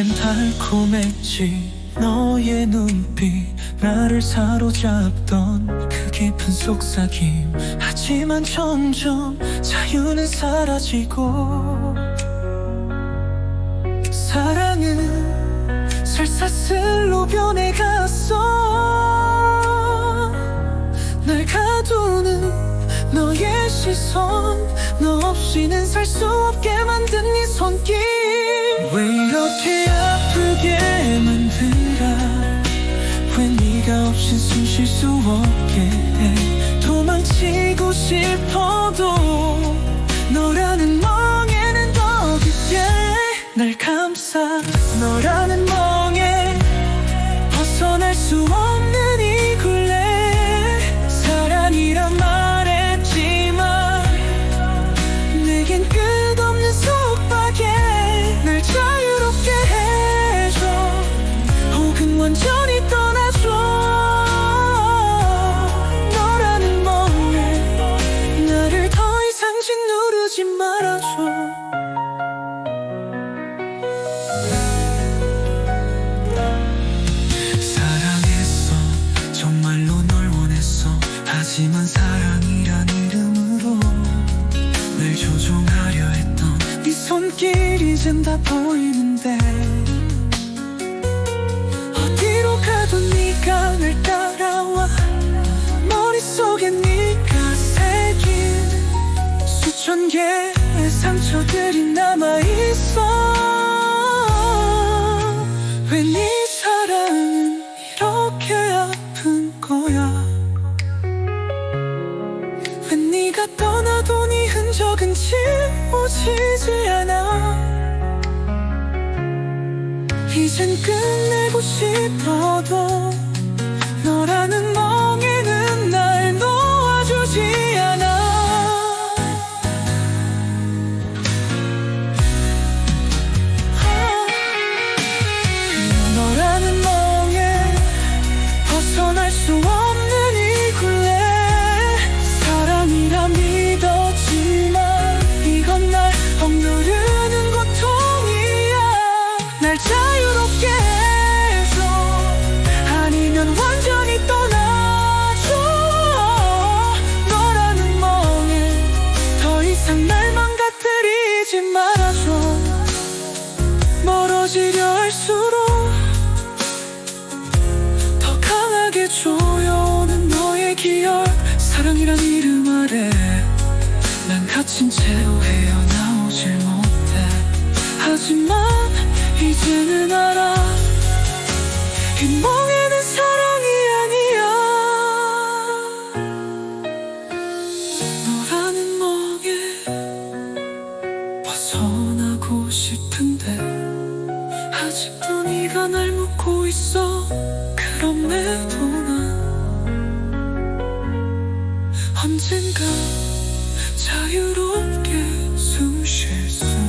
처음엔 달콤했지. 너의 눈빛 나를 사로잡던 그 깊은 속삭임. 하지만 점점 자유는 사라지고 사랑은 설사슬로 변해갔어. 날 가두는 너의 시선 너 없이는 살 수 없게 만든 네 손길. 왜 이렇게 아프게 만들어. 왜 네가 없인 숨쉴 수 없게 해. 도망치고 싶어도 너라는 멍에는 더 깊게 날 감싸 하지만 사랑이란 이름으로 날 조종하려 했던 네 손길 이젠 다 보이는데 어디로 가도 네가 날 따라와 머릿속에 네가 새긴 수천 개의 상처들이 남아있 적은 지워지지 않아. 이젠 끝내고 싶어도 사랑이란 이름 아래 난 갇힌 채로 헤어나오질 못해. 하지만 이제는 알아. 이 멍에는 사랑이 아니야. 너라는 멍에 벗어나고 싶은데 아직도 네가 날 묻고 있어. 그럼에도 난 언젠가 자유롭게 숨쉴수